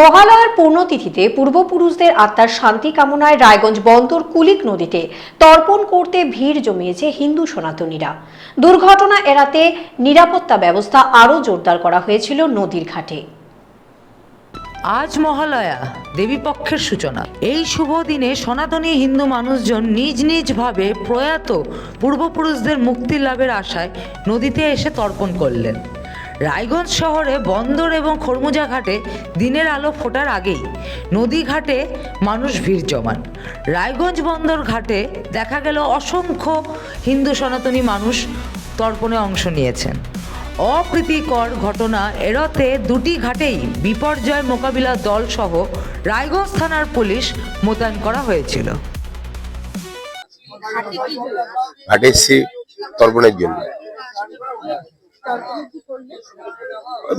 মহালয়ার পূর্ণতিথিতে পূর্বপুরুষদের আত্মার শান্তি কামনায় রায়গঞ্জ বন্দর কুলিক নদীতে তর্পণ করতে ভিড় জমিয়েছে হিন্দু সনাতনীরা। দুর্ঘটনা এড়াতে নিরাপত্তা ব্যবস্থা আরও জোরদার করা হয়েছিল নদীর ঘাটে। আজ মহালয়া, দেবীপক্ষের সূচনা। এই শুভ দিনে সনাতনী হিন্দু মানুষজন নিজ নিজ ভাবে প্রয়াত পূর্বপুরুষদের মুক্তি লাভের আশায় নদীতে এসে তর্পণ করলেন। রায়গঞ্জ শহরে বন্দর এবং খরমুজা ঘাটে দিনের আলো ফোটার আগেই নদী ঘাটে মানুষ ভিড় জমান। রায়গঞ্জ বন্দর ঘাটে দেখা গেল অসংখ্য হিন্দু সনাতনী মানুষ তর্পণে অংশ নিয়েছেন। অপ্রীতিকর ঘটনা এড়াতে দুটি ঘাটেই বিপর্যয় মোকাবিলা দল সহ রায়গঞ্জ থানার পুলিশ মোতায়েন করা হয়েছিল। ঘাটে তর্পণের জন্য।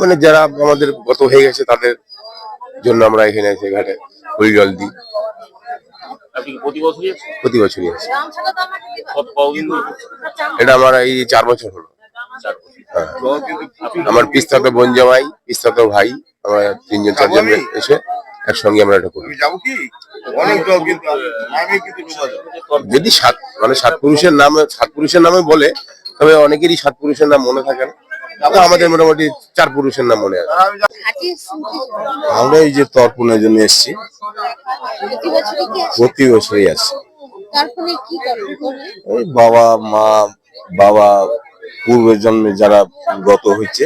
মানে যারা আমাদের গত হয়ে গেছে তাদের জন্য আমরা এখানে এসে ঘাটে হরি জল দিই। প্রতি বছরই ধরে? এটা আমার এই চার বছর হলো। হ্যাঁ। আমার পিস্তাতে বোন জামাই পিস্তাতে ভাই আমরা তিনজন চারজন এসে একসঙ্গে আমরা এটা করি। যাব কি? অনেক জল কিন্তু আমি কিন্তু ডুবা যাব যদি সাত মানে সাত পুরুষের নামে সাত পুরুষের নামে বলে তবে অনেকেরই সাত পুরুষের নাম মনে থাকে না। আমাদের মোটামুটি চার পুরুষের নাম মনে আছে। আমরা এই যে তর্পণের জন্য এসেছি। প্রতি বছরই আসছি ওই বাবা মা বাবা পূর্বের জন্মে যারা গত হয়েছে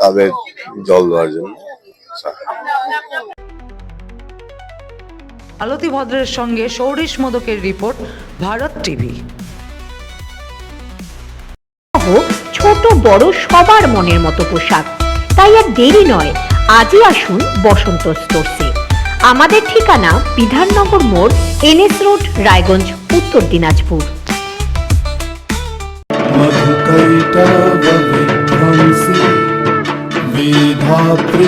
তাদের জল দেওয়ার জন্য আলতি ভদ্রের সঙ্গে সৌরিশ মোদকের রিপোর্ট ভারত টিভি। বড় সবার মনের মতো পোশাক তাই আর দেরি নয় আজই আসুন বসন্ত স্টোরসে আমাদের ঠিকানা বিধাননগর মোড় এনএস রোড রায়গঞ্জ উত্তর দিনাজপুর मधुकैटवविध्वंसि विधात्री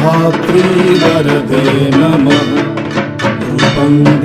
वेधात्री वरदे नमः रूपं